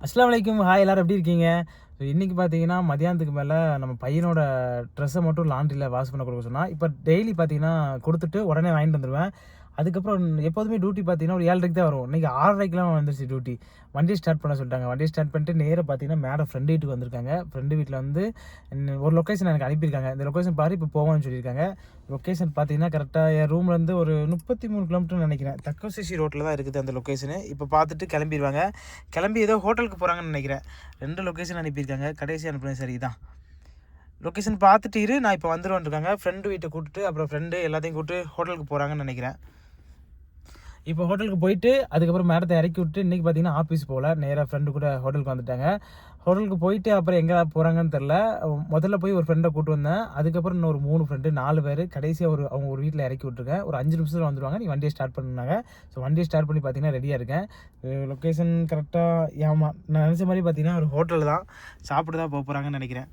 அஸ்லாம் வலைக்கும் ஹாய் எல்லோரும் எப்படி இருக்கீங்க? ஸோ இன்றைக்கி பார்த்தீங்கன்னா மதியானத்துக்கு மேலே நம்ம பையனோட ட்ரெஸ்ஸை மட்டும் லாண்ட்ரியில் வாஷ் பண்ண கொடுக்க சொன்னால் இப்போ டெய்லி பார்த்தீங்கன்னா கொடுத்துட்டு உடனே வாங்கிட்டு வந்துடுவேன் அதுக்கப்புறம் எப்போதுமே டியூட்டி பார்த்தீங்கன்னா ஒரு ஏழரைக்கு தான் வரும் இன்றைக்கி ஆறரைக்கெலாம் வந்துருச்சு டியூட்டி வண்டியை ஸ்டார்ட் பண்ண சொல்லிட்டாங்க. வண்டியை ஸ்டார்ட் பண்ணிட்டு நேராக பார்த்தீங்கன்னா மேடம் ஃப்ரெண்டு வீட்டுக்கு வந்திருக்காங்க. ஃப்ரெண்டு வீட்டில் வந்து ஒரு லொக்கேஷன் எனக்கு அனுப்பியிருக்காங்க. இந்த லொக்கேஷன் பாரு இப்போ போவோம்னு சொல்லியிருக்காங்க. லொக்கேஷன் பார்த்தீங்கன்னா கரெக்டாக என் ரூம்லேருந்து ஒரு முப்பத்தி மூணு கிலோமீட்டர் நினைக்கிறேன். தக்கோசிசி ரோட்டில் தான் இருக்குது அந்த லொக்கேஷனு இப்போ பார்த்துட்டு கிளம்பிடுவாங்க கிளம்பி ஏதோ ஹோட்டலுக்கு போகிறாங்கன்னு நினைக்கிறேன். ரெண்டு லொக்கேஷன் அனுப்பியிருக்காங்க. கடைசி அனுப்புனேன் சரி தான் லொக்கேஷன் பார்த்துட்டு இரு நான் இப்போ வந்துடுவேன் இருக்காங்க. ஃப்ரெண்டு வீட்டை கூப்பிட்டு அப்புறம் ஃப்ரெண்டு எல்லாத்தையும் கூப்பிட்டு ஹோட்டலுக்கு போகிறாங்கன்னு நினைக்கிறேன். இப்போ ஹோட்டலுக்கு போயிட்டு அதுக்கப்புறம் மேடத்தை இறக்கி விட்டு இன்றைக்கி பார்த்தீங்கன்னா ஆஃபீஸ் போகல நேராக ஃப்ரெண்டு கூட ஹோட்டலுக்கு வந்துட்டாங்க. ஹோட்டலுக்கு போயிட்டு அப்புறம் எங்கே போகிறாங்கன்னு தெரில முதல்ல போய் ஒரு ஃப்ரெண்டை கூட்டு வந்தேன். அதுக்கப்புறம் இன்னொரு மூணு ஃப்ரெண்டு நாலு பேர். கடைசியாக ஒரு அவங்க ஒரு வீட்டில் இறக்கி விட்ருக்கேன் ஒரு அஞ்சு நிமிஷத்தில் வந்துடுவாங்க நீ வண்டியை ஸ்டார்ட் பண்ணாங்க ஸோ வண்டியை ஸ்டார்ட் பண்ணி பார்த்தீங்கன்னா ரெடியாக இருக்கேன். லொக்கேஷன் கரெக்டாக ஏமா நான் நினச்ச மாதிரி பார்த்தீங்கன்னா ஒரு ஹோட்டலில் தான். சாப்பிட்டு தான் போக போகிறாங்கன்னு நினைக்கிறேன்.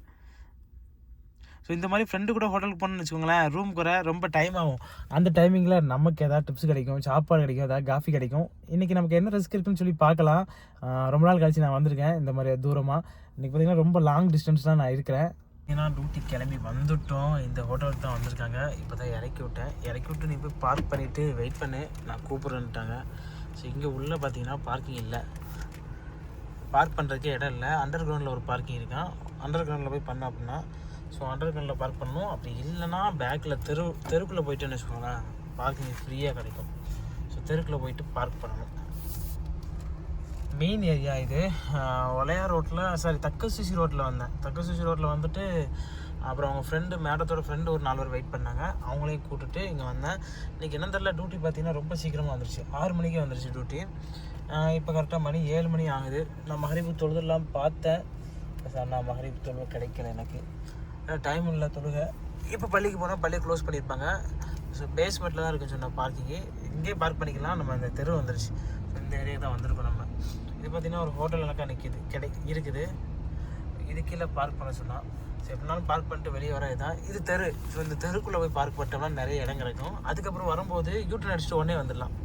ஸோ இந்த மாதிரி ஃப்ரெண்டு கூட ஹோட்டலுக்கு போனோம்னு வச்சுக்கோங்களேன் ரூம் குறை ரொம்ப டைம் ஆகும். அந்த டைமிங்கில் நமக்கு ஏதாவது டிப்ஸ் கிடைக்கும் சாப்பாடு கிடைக்கும் ஏதாவது காஃபி கிடைக்கும். இன்றைக்கி நமக்கு என்ன ரிஸ்க் இருக்குன்னு சொல்லி பார்க்கலாம். ரொம்ப நாள் கழிச்சு நான் வந்திருக்கேன் இந்த மாதிரி தூரமாக இன்றைக்கி பார்த்தீங்கன்னா ரொம்ப லாங் டிஸ்டன்ஸ் தான் நான் இருக்கிறேன். ஏன்னா டியூட்டி கிளம்பி வந்துட்டோம். இந்த ஹோட்டலுக்கு தான் வந்திருக்காங்க. இப்போ தான் இறக்கி விட்டேன். இறக்கி விட்டு நீ போய் பார்க் பண்ணிவிட்டு வெயிட் பண்ணு. நான் கூப்பிட்றேன்ட்டாங்க. ஸோ இங்கே உள்ளே பார்த்தீங்கன்னா பார்க்கிங் இல்லை. பார்க் பண்ணுறதுக்கே இடம் இல்லை. அண்டர் கிரவுண்டில் ஒரு பார்க்கிங் இருக்கான். அண்டர் கிரவுண்டில் போய் பண்ண அப்படின்னா ஸோ அண்டர் கிரவுண்டில் பார்க் பண்ணணும். அப்படி இல்லைன்னா பேக்கில் தெரு தெருக்குள்ளே போயிட்டுன்னு வச்சுக்கோங்களேன் பார்க்கிங் ஃப்ரீயாக கிடைக்கும். ஸோ தெருக்குள்ளே போயிட்டு பார்க் பண்ணணும். மெயின் ஏரியா இது. ஆஹ் ஒலையார் ரோட்டில் சாரி தக்கசுசி ரோட்டில் வந்தேன். தக்கசுசி ரோட்டில் வந்துட்டு அப்புறம் அவங்க ஃப்ரெண்டு மேடத்தோட ஃப்ரெண்டு ஒரு நாலு பேர் வெயிட் பண்ணாங்க. அவங்களையும் கூப்பிட்டுட்டு இங்கே வந்தேன். இன்றைக்கி என்ன தெரில டியூட்டி பார்த்தீங்கன்னா ரொம்ப சீக்கிரமாக வந்துருச்சு. ஆறு மணிக்கே வந்துருச்சு டியூட்டி இப்போ கரெக்டாக மணி ஏழு மணி ஆகுது. நான் மகரிப்பு தொழுதெல்லாம் பார்த்தேன். சார் நான் மகரிப்பு தொழுவு கிடைக்கல எனக்கு. டைம் இல்லை தொழுக. இப்போ பள்ளிக்கு போனால் பள்ளியை க்ளோஸ் பண்ணியிருப்பாங்க. ஸோ பேஸ்மெண்ட்டில் தான் இருக்குன்னு சொன்ன பார்க்கிங்கு இங்கேயே பார்க் பண்ணிக்கலாம். நம்ம அந்த தெரு வந்துருச்சு. இந்த ஏரியா தான் வந்திருக்கோம் நம்ம. இது பார்த்திங்கன்னா ஒரு ஹோட்டல் எனக்கா நிற்கிது கிடை இருக்குது. இது கீழே பார்க் பண்ண சொன்னால் ஸோ எப்படினாலும் பார்க் பண்ணிட்டு வெளியே வர இதான் இது தெரு. ஸோ இந்த தெருக்குள்ளே போய் பார்க் பண்ணிட்டோம்னா நிறைய இடம் கிடைக்கும். அதுக்கப்புறம் வரும்போது யூட்டன் அடிச்சுட்டு உடனே வந்துடலாம்.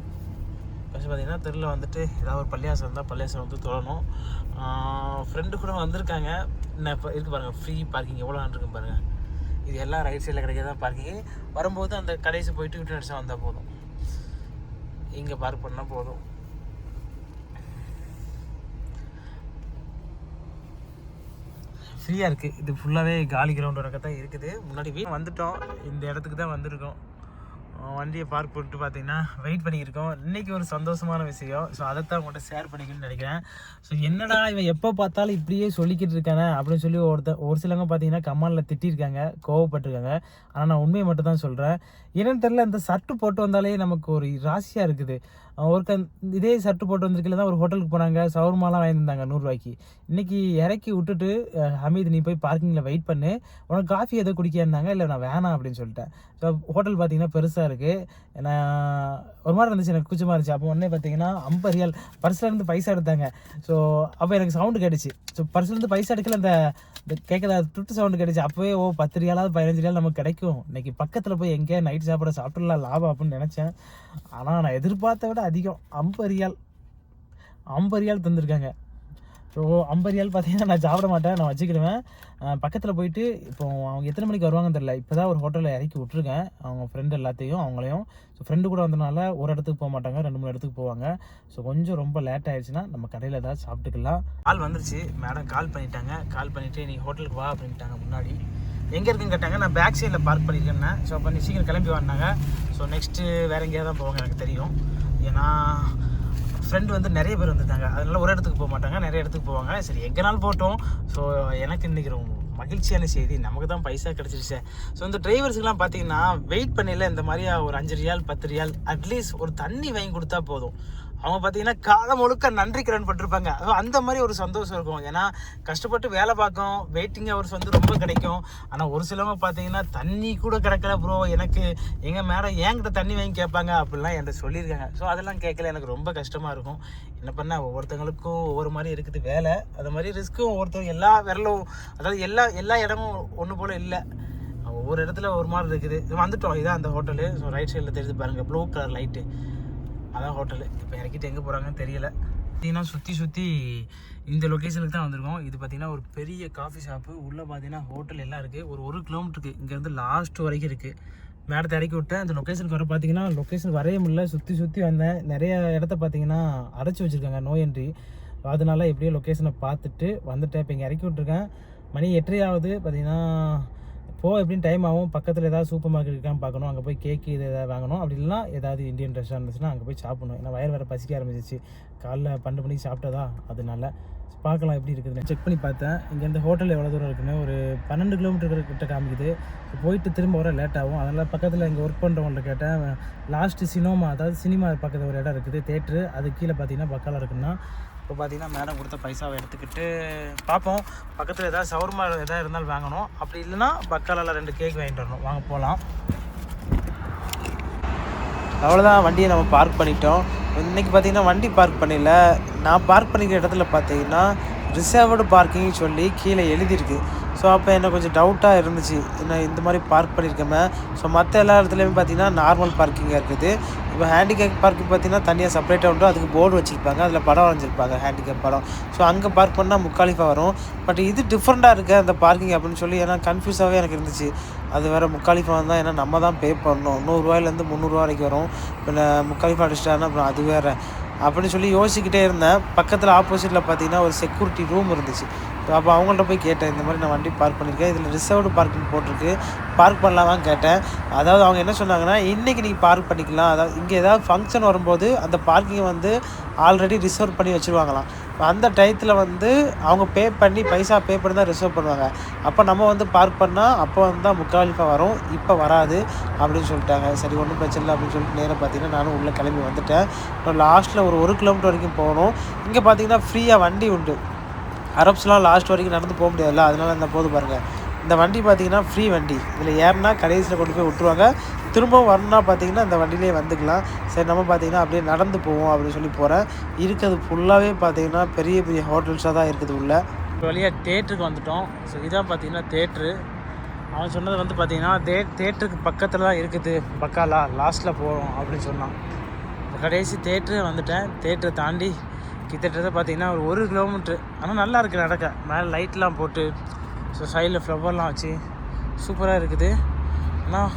ஃபஸ்ட்டு பார்த்தீங்கன்னா தெருவில் வந்துட்டு ஏதாவது ஒரு பள்ளியாசம் இருந்தால் பள்ளியாசம் வந்து தொழணும் ஃப்ரெண்டு கூட வந்திருக்காங்க. என்ன இப்போ இருக்கு பாருங்கள் ஃப்ரீ பார்க்கிங் எவ்வளோ இருக்கு பாருங்கள் இது எல்லாம் ரைட் சைடில் கிடைக்கிறதா பார்க்கிங் வரும்போது அந்த கடைசி போயிட்டு விட்டு அடிச்சா வந்தால் போதும். இங்கே பார்க் பண்ணால் போதும். ஃப்ரீயாக இருக்குது இது ஃபுல்லாகவே காலி கிரவுண்ட் தான் இருக்குது. முன்னாடி வீடு வந்துட்டோம். இந்த இடத்துக்கு தான் வந்திருக்கோம். வண்டியை பார்க் பண்ணிட்டு பார்த்தீங்கன்னா வெயிட் பண்ணியிருக்கோம். இன்றைக்கி ஒரு சந்தோஷமான விஷயம். ஸோ அதை தான் உங்கள்கிட்ட ஷேர் பண்ணிக்கணும்னு நினைக்கிறேன். ஸோ என்னடா இவன் எப்போ பார்த்தாலும் இப்படியே சொல்லிக்கிட்டு இருக்கானே அப்படின்னு சொல்லி ஒருத்த ஒரு சிலவங்க பார்த்தீங்கன்னா கமாலில் திட்டிருக்காங்க கோவப்பட்டிருக்காங்க. ஆனால் நான் உண்மையை மட்டும் தான் சொல்கிறேன் என்னென்னு தெரில இந்த சட்டு போட்டு வந்தாலே நமக்கு ஒரு ராசியாக இருக்குது. ஒருக்க இதே சட்டு போட்டு வந்திருக்கல தான் ஒரு ஹோட்டலுக்கு போனாங்க. சவர்மாலாம் வாங்கியிருந்தாங்க நூறுரூவாய்க்கு. இன்றைக்கி இறக்கி விட்டுட்டு ஹமீத் நீ போய் பார்க்கிங்கில் வெயிட் பண்ணு. உனக்கு காஃபி எதோ குடிக்காருந்தாங்க இல்லை நான் வேணாம் அப்படின்னு சொல்லிட்டேன். ஸோ ஹோட்டல் பார்த்தீங்கன்னா பெருசாக இருக்குது நான் ஒரு மாதிரி இருந்துச்சு எனக்கு கூச்சமாக இருந்துச்சு. அப்போ உடனே பார்த்தீங்கன்னா ஐம்பது ரியால் பர்ஸ்லேருந்து பைசா எடுத்தாங்க. ஸோ அப்போ எனக்கு சவுண்டு கேட்டுச்சு. ஸோ பர்ஸ்லேருந்து பைசா எடுக்கல அந்த கேட்கல துட்டு சவுண்டு கேட்டுச்சு. அப்போவே ஓ பத்து ரியாலாவது பதினஞ்சு ரியால் நமக்கு கிடைக்கும். இன்னைக்கு பக்கத்தில் போய் எங்கேயா நைட் சாப்பிட சாப்பிட்லாம் லாபம் அப்படின்னு நினச்சேன். ஆனால் நான் எதிர்பார்த்த விட அதிகம் அம்பரியால் அம்பரியால் தந்திருக்காங்க. ஸோ அம்பரியால் பார்த்தீங்கன்னா நான் சாப்பிட மாட்டேன் நான் வச்சுக்கிடுவேன். பக்கத்தில் போயிட்டு இப்போ அவங்க எத்தனை மணிக்கு வருவாங்கன்னு தெரில இப்போ தான் ஒரு ஹோட்டலில் இறக்கி விட்ருக்கேன் அவங்க ஃப்ரெண்டு எல்லாத்தையும் அவங்களையும். ஸோ ஃப்ரெண்டு கூட வந்தனால ஒரு இடத்துக்கு போக மாட்டாங்க ரெண்டு மூணு இடத்துக்கு போவாங்க. ஸோ கொஞ்சம் ரொம்ப லேட் ஆயிடுச்சுன்னா நம்ம கடையில் ஏதாவது சாப்பிட்டுக்கலாம். கால் வந்துருச்சு. மேடம் கால் பண்ணிட்டாங்க. கால் பண்ணிவிட்டு நீ ஹோட்டலுக்கு வா அப்படின்ட்டாங்க முன்னாடி. எங்கே இருக்குன்னு கேட்டாங்க நான் பேக் சைடில் பார்க் பண்ணியிருக்கேன் ஸோ அப்போ நீ சீக்கிரம் கிளம்பி வந்தாங்க ஸோ நெக்ஸ்ட்டு வேறு எங்கேயாவது தான் போவாங்க எனக்கு தெரியும். ஏன்னா ஃப்ரெண்டு வந்து நிறைய பேர் வந்திருந்தாங்க அதனால ஒரு இடத்துக்கு போக மாட்டாங்க நிறைய இடத்துக்கு போவாங்க. சரி எங்கேனாலும் போட்டோம் ஸோ எனக்கு இன்றைக்கி ரொம்ப மகிழ்ச்சியான செய்தி. நமக்கு தான் பைசா கிடச்சிருச்சு. ஸோ இந்த டிரைவர்ஸுக்கெலாம் பார்த்தீங்கன்னா வெயிட் பண்ணல இந்த மாதிரி ஒரு அஞ்சு ரியால் பத்து ரியால் அட்லீஸ்ட் ஒரு தண்ணி வாங்கி கொடுத்தா போதும். அவங்க பார்த்தீங்கன்னா காலம் முழுக்க நன்றி கடன் பட்டிருப்பாங்க. அது அந்த மாதிரி ஒரு சந்தோஷம் இருக்கும். ஏன்னா கஷ்டப்பட்டு வேலை பார்க்கும் வெயிட்டிங் ஹவர்ஸ் வந்து ரொம்ப கிடைக்கும். ஆனால் ஒரு சிலவங்க பார்த்தீங்கன்னா தண்ணி கூட கிடைக்கல ப்ரோ எனக்கு எங்கள் மேடம் என்கிட்ட தண்ணி வாங்கி கேட்பாங்க அப்படிலாம் என்கிட்ட சொல்லியிருக்காங்க. ஸோ அதெல்லாம் கேட்கல. எனக்கு ரொம்ப கஷ்டமாக இருக்கும். என்ன பண்ண? ஒவ்வொருத்தங்களுக்கும் ஒவ்வொரு மாதிரி இருக்குது வேலை. அது மாதிரி ரிஸ்க்கும் ஒவ்வொருத்தவங்க எல்லா விரலும் அதாவது எல்லா எல்லா இடமும் ஒன்று போல் இல்லை. ஒவ்வொரு இடத்துல ஒரு மாதிரி இருக்குது. இது வந்துட்டோம். இதான் அந்த ஹோட்டலு ஸோ ரைட் சைடில் தெரிஞ்சு பாருங்கள் ப்ளூ கலர் லைட்டு அதான் ஹோட்டலு இப்போ இறக்கிட்டு எங்கே போகிறாங்கன்னு தெரியல. பார்த்தீங்கன்னா சுற்றி சுற்றி இந்த லொக்கேஷனுக்கு தான் வந்திருக்கோம். இது பார்த்தீங்கன்னா ஒரு பெரிய காஃபி ஷாப்பு உள்ளே பார்த்தீங்கன்னா ஹோட்டல் எல்லாம் இருக்குது ஒரு ஒரு கிலோமீட்டருக்கு இங்கேருந்து லாஸ்ட் வரைக்கும் இருக்குது மேடத்தை இறக்கி விட்டேன். அந்த லொக்கேஷனுக்கு வர பார்த்தீங்கன்னா லொக்கேஷன் வரைய முடியல. சுற்றி சுற்றி வந்தேன். நிறைய இடத்த பார்த்தீங்கன்னா அடைச்சி வச்சுருக்காங்க. நோய் என்ட்ரி அதனால எப்படியோ லொக்கேஷனை பார்த்துட்டு வந்துட்டேன். இப்போ இங்கே இறக்கி விட்ருக்கேன் மணி எட்டரை ஆகுது பார்த்தீங்கன்னா போக எப்படின்னு டைம் ஆகும். பக்கத்தில் ஏதாவது சூப்பர் மார்க்கெட் இருக்கான்னு பார்க்கணும். அங்கே போய் கேக்கு இது ஏதாவது வாங்கணும். அப்படி இல்லைனா ஏதாவது இந்தியன் ரெஸ்டாரண்ட் இருந்துச்சுன்னா அங்கே போய் சாப்பிடணும். ஏன்னா வயர் வேறு பசிக்க ஆரம்பிச்சிச்சு காலைல பன்னெண்டு மணிக்கு சாப்பிட்டதா? அதனால பார்க்கலாம் எப்படி இருக்குதுன்னு செக் பண்ணி பார்த்தேன். இங்கேருந்து ஹோட்டல் எவ்வளோ தூரம் இருக்குன்னு ஒரு பன்னெண்டு கிலோமீட்டர் கிட்ட காமிக்குது. இப்போ போயிட்டு திரும்ப வர லேட் ஆகும். அதனால் பக்கத்தில் இங்கே ஒர்க் பண்ணுறவங்கள்ட்ட கேட்டேன். லாஸ்ட்டு சினிமா அதாவது சினிமா பக்கத்தில் ஒரு இடம் இருக்குது. தேட்ரு அது கீழே பார்த்தீங்கன்னா பக்கால இருக்குன்னா இப்போ பார்த்தீங்கன்னா மேடம் கொடுத்த பைசாவை எடுத்துக்கிட்டு பார்ப்போம். பக்கத்தில் ஏதாவது சவர்மா எதாவது இருந்தாலும் வாங்கணும். அப்படி இல்லைன்னா பக்காலால் ரெண்டு கேக் வாங்கிட்டு வரணும். வாங்க போகலாம் அவ்வளோதான் வண்டியை நம்ம பார்க் பண்ணிட்டோம். இன்றைக்கி பார்த்தீங்கன்னா வண்டி பார்க் பண்ணல. நான் பார்க் பண்ணிக்கிற இடத்துல பார்த்தீங்கன்னா ரிசர்வ்டு பார்க்கிங் சொல்லி கீழே எழுதியிருக்கு. ஸோ அப்போ எனக்கு கொஞ்சம் டவுட்டாக இருந்துச்சு. என்ன இந்த மாதிரி பார்க் பண்ணியிருக்கோமே ஸோ மற்ற எல்லா இடத்துலையுமே பார்த்தீங்கன்னா நார்மல் பார்க்கிங்காக இருக்குது. இப்போ ஹேண்டிகேப் பார்க்கு பார்த்தீங்கன்னா தனியாக செப்பரேட்டாக உண்டு. அதுக்கு போர்டு வச்சுருப்பாங்க. அதில் படம் வரைஞ்சிருப்பாங்க ஹேண்டிகேப் படம். ஸோ அங்கே பார்க் பண்ணால் முக்காலிஃபாக வரும். பட் இது டிஃப்ரெண்ட்டாக இருக்குது அந்த பார்க்கிங் அப்படின்னு சொல்லி ஏன்னா கன்ஃபியூஸாகவே எனக்கு இருந்துச்சு. அது வேறு முக்காலிஃபா தான் ஏன்னா நம்ம தான் பே பண்ணணும். நூறுரூவாயிலேருந்து முந்நூறுரூவா வரைக்கும் வரும். இப்போ முக்காலிஃபா அடிச்சிட்டாருன்னா அப்புறம் அது வேறு. அப்படின்னு சொல்லி யோசிக்கிட்டே இருந்தேன். பக்கத்தில் ஆப்போசிட்டில் பார்த்தீங்கன்னா ஒரு செக்யூரிட்டி ரூம் இருந்துச்சு. அப்போ அவங்கள்ட்ட போய் கேட்டேன் இந்த மாதிரி நான் வண்டி பார்க் பண்ணியிருக்கேன் இதில் ரிசர்வ்டு பார்க்கிங் போட்டிருக்கு. பார்க் பண்ணலாமான்னு கேட்டேன். அதாவது அவங்க என்ன சொன்னாங்கன்னா இன்றைக்கி நீங்கள் பார்க் பண்ணிக்கலாம். அதாவது இங்கே ஏதாவது ஃபங்க்ஷன் வரும்போது அந்த பார்க்கிங்கை வந்து ஆல்ரெடி ரிசர்வ் பண்ணி வச்சுருவாங்களாம். அந்த டயத்தில் வந்து அவங்க பே பண்ணி பைசா பே பண்ணி தான் ரிசர்வ் பண்ணுவாங்க. அப்போ நம்ம வந்து பார்க் பண்ணால் அப்போ வந்து தான் முக்காலிஃபாக வரும். இப்போ வராது அப்படின்னு சொல்லிட்டாங்க. சரி ஒன்றும் பிரச்சனை இல்லை அப்படின்னு சொல்லிட்டு நேராக பார்த்தீங்கன்னா நானும் உள்ளே கிளம்பி வந்துட்டேன். இப்போ லாஸ்ட்டில் ஒரு ஒரு கிலோமீட்டர் வரைக்கும் போகணும். இங்கே பார்த்தீங்கன்னா ஃப்ரீயாக வண்டி உண்டு. அரப்ஸ்லாம் லாஸ்ட் வரைக்கும் நடந்து போக முடியாதுல்ல. அதனால் இந்த போது பாருங்கள் இந்த வண்டி பார்த்தீங்கன்னா ஃப்ரீ வண்டி. இதில் ஏறினா கடைசியில் கொண்டு போய் விட்ருவாங்க திரும்பவும் வரணும்னா பார்த்தீங்கன்னா இந்த வண்டியிலே வந்துக்கலாம். சரி நம்ம பார்த்தீங்கன்னா அப்படியே நடந்து போவோம் அப்படின்னு சொல்லி போகிறேன் இருக்கிறது ஃபுல்லாகவே பார்த்தீங்கன்னா பெரிய பெரிய ஹோட்டல்ஸாக தான் இருக்குது உள்ள. இப்போ வழியாக தேட்டருக்கு வந்துட்டோம். ஸோ இதான் பார்த்தீங்கன்னா தேட்ரு அவன் சொன்னது வந்து பார்த்தீங்கன்னா தே தேட்டருக்கு பக்கத்தில் தான் இருக்குது. பக்காலா லாஸ்ட்டில் போகிறோம் அப்படின்னு சொன்னான். கடைசி தேட்ரு வந்துட்டேன். தேட்டரை தாண்டி கிட்டத்தட்ட பார்த்தீங்கன்னா ஒரு ஒரு கிலோமீட்ரு ஆனால் நல்லா இருக்குது நடக்க. மேலே லைட்லாம் போட்டு ஸோ சைடில் ஃப்ளவர்லாம் வச்சு சூப்பராக இருக்குது. ஆனால்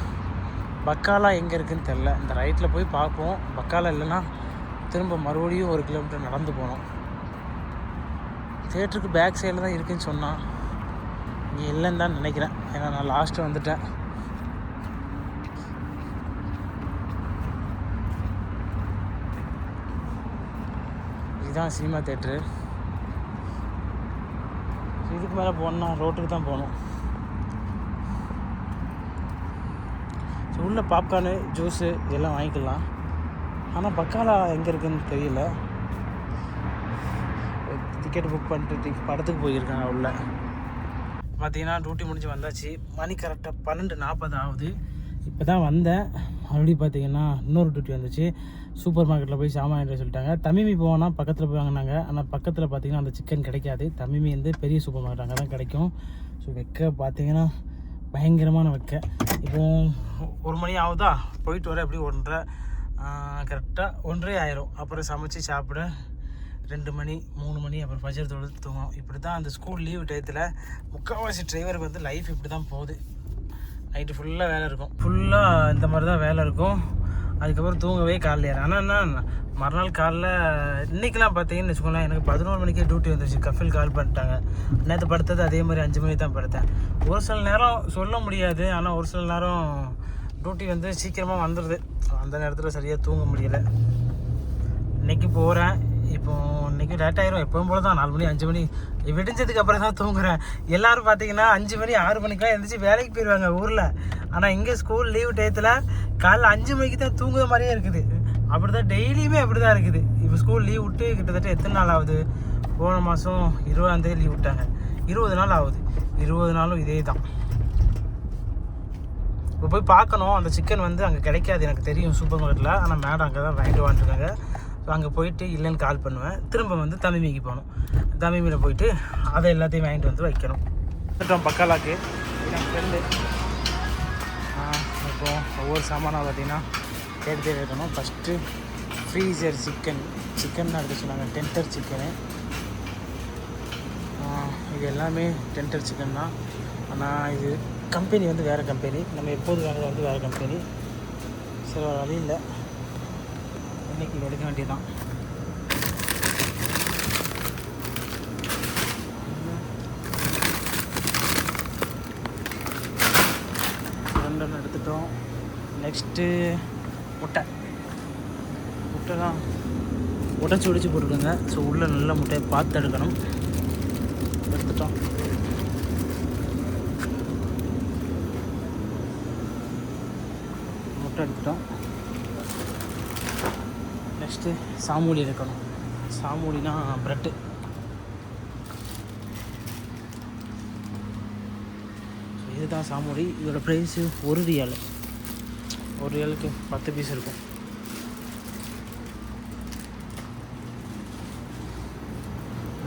பக்காலா எங்கே இருக்குதுன்னு தெரில இந்த ரைட்டில் போய் பார்ப்போம். பக்காலா இல்லைன்னா திரும்ப மறுபடியும் ஒரு கிலோமீட்டர் நடந்து போகணும். தேட்டருக்கு பேக் சைடில் தான் இருக்குதுன்னு சொன்னான் இங்கே இல்லைன்னு தான் நினைக்கிறேன். ஏன்னா நான் லாஸ்ட்டு வந்துட்டேன். இதுதான் சினிமா தேட்ரு இதுக்கு மேலே போகணுன்னா ரோட்டுக்கு தான் போகணும். ஸோ உள்ள பாப்கார்னு ஜூஸு இதெல்லாம் வாங்கிக்கலாம். ஆனால் பக்காலா எங்கே இருக்குன்னு தெரியல. டிக்கெட் புக் பண்ணிட்டு படத்துக்கு போயிருக்காங்க உள்ள. பார்த்தீங்கன்னா டியூட்டி முடிஞ்சு வந்தாச்சு. மணி கரெக்டாக பன்னெண்டு நாற்பது ஆகுது. இப்போ தான் வந்தேன். மறுபடியும் பார்த்தீங்கன்னா இன்னொரு டியூட்டி வந்துச்சு. சூப்பர் மார்க்கெட்டில் போய் சாமான் என்று சொல்லிட்டாங்க. தமிமி போனால் பக்கத்தில் போய் வாங்கினாங்க. ஆனால் பக்கத்தில் பார்த்தீங்கன்னா அந்த சிக்கன் கிடைக்காது. தமிமி வந்து பெரிய சூப்பர் மார்க்கெட் அங்கே தான் கிடைக்கும். ஸோ வெக்க பார்த்தீங்கன்னா பயங்கரமான வைக்க. இப்போ ஒரு மணி ஆகுதா? போயிட்டு வர எப்படி ஒன்றரை? கரெக்டாக ஒன்றே ஆயிரும். அப்புறம் சமைச்சு சாப்பிட ரெண்டு மணி மூணு மணி அப்புறம் ஃபஜர் தொழுது தூங்கும். இப்படி தான் அந்த ஸ்கூல் லீவு டயத்தில் முக்கால்வாசி டிரைவருக்கு வந்து லைஃப் இப்படி தான் போகுது. நைட்டு ஃபுல்லாக வேலை இருக்கும். ஃபுல்லாக இந்த மாதிரி தான் வேலை இருக்கும். அதுக்கப்புறம் தூங்கவே காலைல ஆனால் என்ன மறுநாள் காலைல இன்னைக்கெல்லாம் பார்த்தீங்கன்னு வச்சுக்கோங்களேன் எனக்கு பதினோரு மணிக்கே டியூட்டி வந்துருச்சு. கஃபில் கால் பண்ணிட்டாங்க. நேற்று படுத்தது அதே மாதிரி அஞ்சு மணிக்கு தான் படுத்தேன். ஒரு சில நேரம் சொல்ல முடியாது ஆனால் ஒரு சில நேரம் டியூட்டி வந்து சீக்கிரமாக வந்துடுது அந்த நேரத்தில் சரியாக தூங்க முடியல. இன்றைக்கி போகிறேன் இப்போ இன்னைக்கு லேட் ஆயிரும். எப்பவும் போல தான் நாலு மணி அஞ்சு மணி. விடிஞ்சதுக்கு அப்புறம் தான் தூங்குறேன். எல்லாரும் பார்த்தீங்கன்னா அஞ்சு மணி ஆறு மணிக்கெலாம் எழுந்திரிச்சு வேலைக்கு போயிடுவாங்க ஊரில். ஆனால் இங்கே ஸ்கூல் லீவு டயத்தில் காலைல அஞ்சு மணிக்கு தான் தூங்குற மாதிரியே இருக்குது. அப்படி தான் டெய்லியுமே அப்படி தான் இருக்குது. இப்போ ஸ்கூல் லீவ் விட்டு கிட்டத்தட்ட எத்தனை நாள் ஆகுது? போன மாதம் இருபதாந்தேதி லீவ் விட்டாங்க. இருபது நாள் ஆகுது. இருபது நாளும் இதே தான். இப்போ போய் பார்க்கணும். அந்த சிக்கன் வந்து அங்கே கிடைக்காது. எனக்கு தெரியும். சூப்பர் மார்க்கெட்டில் ஆனால் மேடம் அங்கே தான் வாங்கிட்டு வந்துருக்காங்க. ஸோ அங்கே போயிட்டு இல்லைன்னு கால் பண்ணுவேன். திரும்ப வந்து தமிமிக்கு போகணும். தமிமியில் போயிட்டு அதை எல்லாத்தையும் வாங்கிட்டு வந்து வைக்கணும். வந்துட்டோம் பக்காலாக்கு. என் ஃப்ரெண்டு இப்போ ஒவ்வொரு சாமானாக பார்த்தீங்கன்னா தேடி தேடி வைக்கணும் ஃபஸ்ட்டு ஃப்ரீசர் சிக்கன் சிக்கன் எடுத்து சொன்னாங்க. டென்டர் சிக்கனு இது எல்லாமே டென்டர் சிக்கன் தான். ஆனால் இது கம்பெனி வந்து வேறு கம்பெனி நம்ம எப்போது வாங்குறது வந்து வேறு கம்பெனி சரி வழி இல்லை. இன்னைக்கு எடுக்க வேண்டியது தான் எடுத்துட்டோம். நெக்ஸ்ட்டு முட்டை. முட்டை தான் உடச்சி உடச்சி போட்டுக்கோங்க. ஸோ உள்ளே நல்ல முட்டையை பார்த்து எடுக்கணும். எடுத்துட்டோம். முட்டை எடுத்துட்டோம். நெக்ஸ்ட்டு சாமூலி இருக்கணும். சாமூலினா ப்ரெட்டு இதுதான் சாமூலி. இதோட ப்ரைஸு ஒரு ரியால் ஒரு ரியாலுக்கு பத்து பீஸ் இருக்கும்.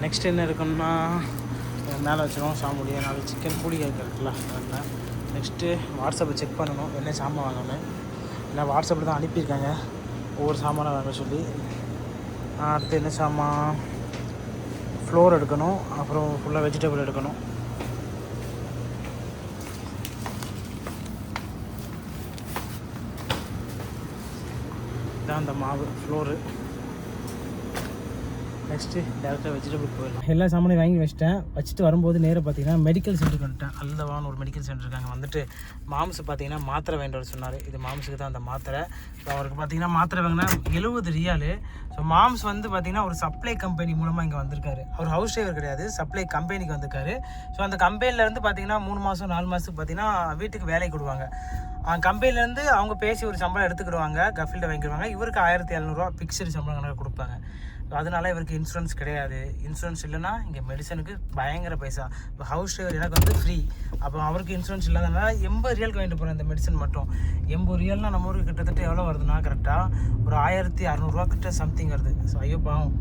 நெக்ஸ்ட் என்ன இருக்குன்னா மேலே வச்சுருவோம் சாமுடி நாலு சிக்கன் கூலி இருக்குல்ல நெக்ஸ்ட்டு வாட்ஸ்அப்பை செக் பண்ணணும். என்ன சாமான் வாங்கணும் ஏன்னா வாட்ஸ்அப்பில் தான் அனுப்பியிருக்காங்க. ஒவ்வொரு சாமானை வாங்க சொல்லி. அடுத்து என்ன சாமான் ஃப்ளோர் எடுக்கணும். அப்புறம் ஃபுல்லாக வெஜிடபிள் எடுக்கணும். இதான் அந்த மாவு ஃப்ளோரு நெக்ஸ்ட்டு டேரெக்டாக வெஜிடபிள் போயிடலாம். எல்லா சாமானையும் வாங்கி வச்சிட்டேன். வச்சுட்டு வரும்போது நேராக பார்த்தீங்கன்னா மெடிக்கல் சென்டருக்கு வந்துட்டேன். அல்லவான்னு ஒரு மெடிக்கல் சென்டர் இருக்காங்க. வந்துட்டு மாம்ஸ் பார்த்தீங்கன்னா மாத்திரை வேண்டவர் சொன்னார். இது மாம்ஸுக்கு தான் அந்த மாத்திரை. ஸோ அவருக்கு பார்த்தீங்கன்னா மாத்திரை வாங்கினா எழுபது ரியாலு ஸோ மாம்ஸ் வந்து பார்த்தீங்கன்னா ஒரு சப்ளை கம்பெனி மூலமாக இங்கே வந்திருக்காரு. அவர் ஹவுஸ் டிரைவர் கிடையாது. சப்ளை கம்பெனிக்கு வந்திருக்காரு. ஸோ அந்த கம்பெனிலேருந்து பார்த்தீங்கன்னா மூணு மாதம் நாலு மாதத்துக்கு பார்த்தீங்கன்னா வீட்டுக்கு வேலைக்கு கொடுவாங்க கம்பெனிலேருந்து அவங்க பேசி ஒரு சம்பளம் எடுத்துக்கிடுவாங்க கஃபில்ட வாங்கிடுவாங்க இவருக்கு ஆயிரத்தி எழுநூறுவா பிக்சடு சம்பளம் கணக்கு கொடுப்பாங்க. அதனால இவருக்கு இன்சூரன்ஸ் கிடையாது. இன்சூரன்ஸ் இல்லைன்னா இங்கே மெடிசனுக்கு பயங்கர பைசா. இப்போ ஹவுஸ் டிரைவர் எனக்கு வந்து ஃப்ரீ அப்போ அவருக்கு இன்சூரன்ஸ் இல்லாதனால எண்பது ரியலுக்கு வாங்கிட்டு போகிறேன் இந்த மெடிசன் மட்டும். எண்பது ரியல்னால் நம்ம ஊருக்கு கிட்டத்தட்ட எவ்வளோ வருதுன்னா கரெக்டாக ஒரு ஆயிரத்தி அறநூறுவா கிட்ட சம்திங் வருது. ஸோ ஐயோ பாவம்.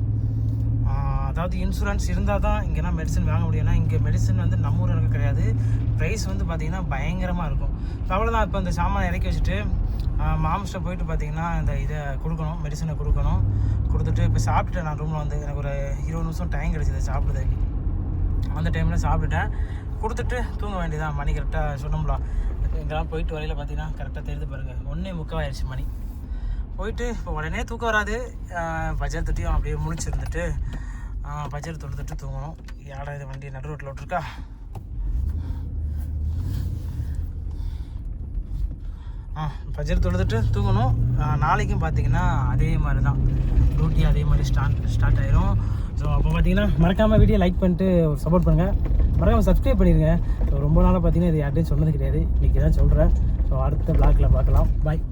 அதாவது இன்சூரன்ஸ் இருந்தால் தான் இங்கேனா மெடிசன் வாங்க முடியும். ஏன்னா இங்கே மெடிசன் வந்து நம்ம ஊர் கிடையாது. ப்ரைஸ் வந்து பார்த்திங்கன்னா பயங்கரமாக இருக்கும். ஸோ அவ்வளோதான் இப்போ இந்த சாமானை இறக்கி வச்சுட்டு மாம்ஸ்ட்டை போயிட்டு பார்த்தீங்கன்னா இந்த இதை கொடுக்கணும். மெடிசனை கொடுக்கணும். கொடுத்துட்டு இப்போ சாப்பிட்டுட்டேன். நான் ரூமில் வந்து எனக்கு ஒரு இருபது நிமிஷம் டைம் கிடச்சிது சாப்பிட்றதுக்கு. அந்த டைமில் சாப்பிட்டுட்டேன். கொடுத்துட்டு தூங்க வேண்டியதான் மணி கரெக்டாக சொன்னோம்லாம் இங்கெல்லாம் போயிட்டு வரையில் பார்த்தீங்கன்னா கரெக்டாக தெரிந்து பாருங்கள் ஒன்றே முக்கால் ஆயிடுச்சு மணி. போயிட்டு இப்போ உடனே தூக்கம் வராது. பஜர் பஜார் தட்டியும் அப்படியே முடிச்சிருந்துட்டு பஜர் தொழுதுட்டு தூங்கணும். யாடா இது வண்டி நடு ரோட்டில் விட்ருக்கா ஆ பஜர் தொழுதுட்டு தூங்கணும். நாளைக்கும் பார்த்தீங்கன்னா அதே மாதிரி தான் டியூட்டி அதே மாதிரி ஸ்டார்ட் ஸ்டார்ட் ஆயிரும். ஸோ அப்போ பார்த்தீங்கன்னா மறக்காமல் வீடியோ லைக் பண்ணிட்டு ஒரு சப்போர்ட் பண்ணுங்கள் மறக்காமல் சப்ஸ்கிரைப் பண்ணிடுங்க ஸோ ரொம்ப நாளாக பார்த்தீங்கன்னா இது யார்ட்டையும் சொன்னது கிடையாது. இன்றைக்கி தான் சொல்கிறேன் ஸோ அடுத்த பிளாக்ல பார்க்கலாம் பாய்